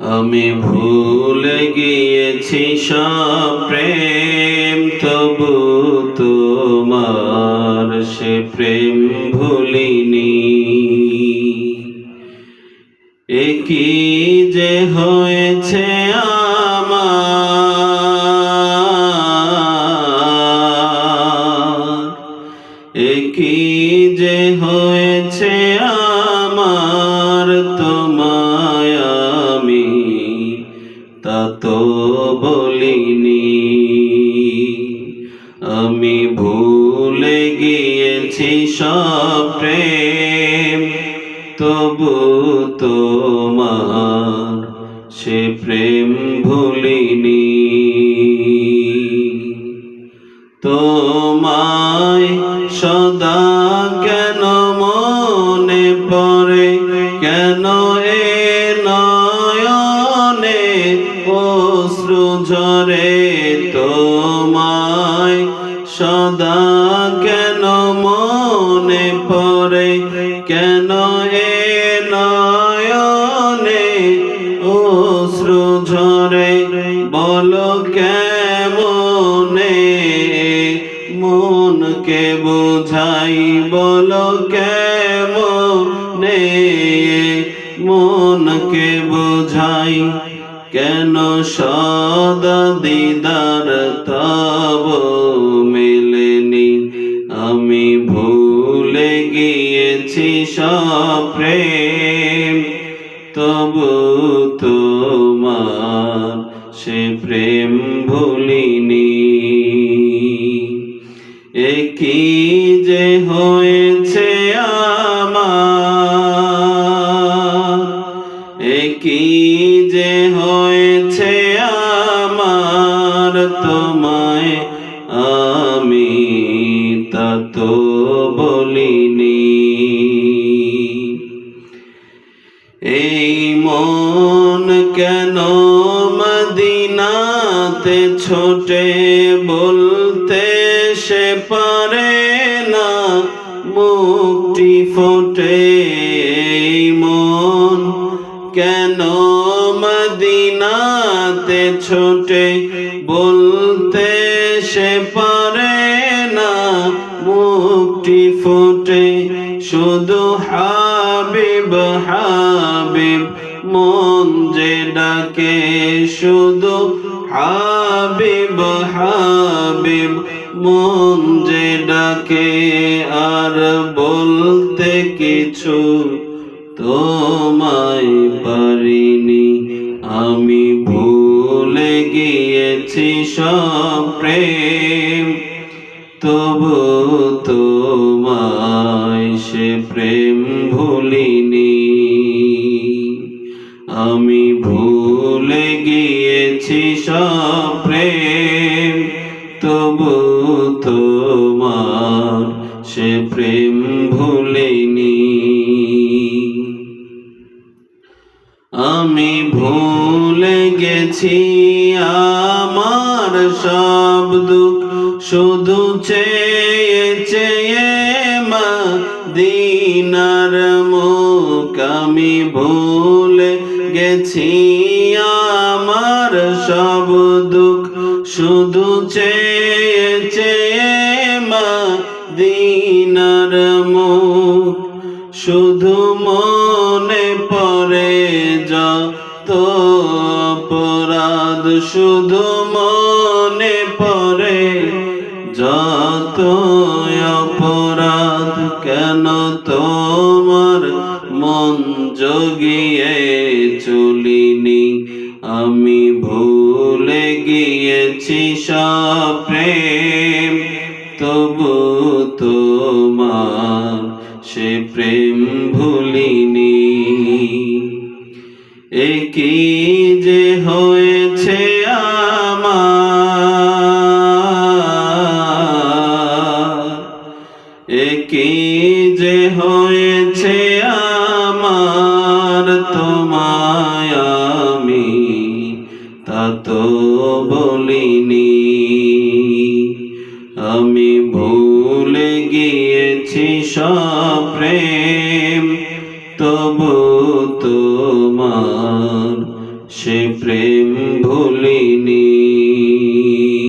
আমি ভুলে গিয়েছি সব প্রেম, তবু তোমার সে প্রেম ভুলিনি। একই যে হয়েছে আমার? একই ভুলে গিয়েছি সব প্রেম, তবু তোমার সে প্রেম ভুলিনি। তোমায় সদা কেন মনে পড়ে, কেন এ নয়নে অশ্রু ঝরে? তোমায় সদা কেন মনে পড়ে? কেন এ নয়নে অশ্রু ঝরে? বলো কেমনে মনকে বোঝাই? বলো কেমনে মনকে বোঝাই? কেন সদা দিদার তব তবু তোমার সে প্রেম ভুলিনি। একই যে হয়েছে আমার? একই যে হয়েছে আমার? তোমায় এই মন কেন মদিনাতে ছোটে বলতে সে পারে না, মুক্তি ফোটে মন কেন মদিনাতে ছোটে বলতে সে পারে শুধু হাবিব হাবিব মন যে ডাকে, শুধু হাবিব হাবিব মন যে ডাকে, আর বলতে কিছু তোমায় পারিনি। আমি ভুলে গিয়েছি সব সে প্রেম ভুলিনি। আমি ভুলে গিয়েছি সব প্রেম, তবু তোমার সে প্রেম ভুলিনি। আমি ভুলে গেছি আমার সব দুঃখ, শুধু চেয়ে চেয়ে দিনার মুখ আমি ভুলে গেছি, আমার সব দুঃখ শুধু চেয়ে চেয়ে মা দিনার মুখ শুধু মনে পড়ে যত অপরাধ, শুধু মনে পড়ে যত অপরাধ। কেন তোমার মন জগিয়ে চলিনি? আমি ভুলে গিয়েছি সব প্রেম, তবু তোমার সে প্রেম ভুলিনি। একই একই যে হয়েছে আমার তোমায় আমি, তা তো বলিনি। আমি ভুলে গিয়েছি সব প্রেম, তবু তোমার সে প্রেম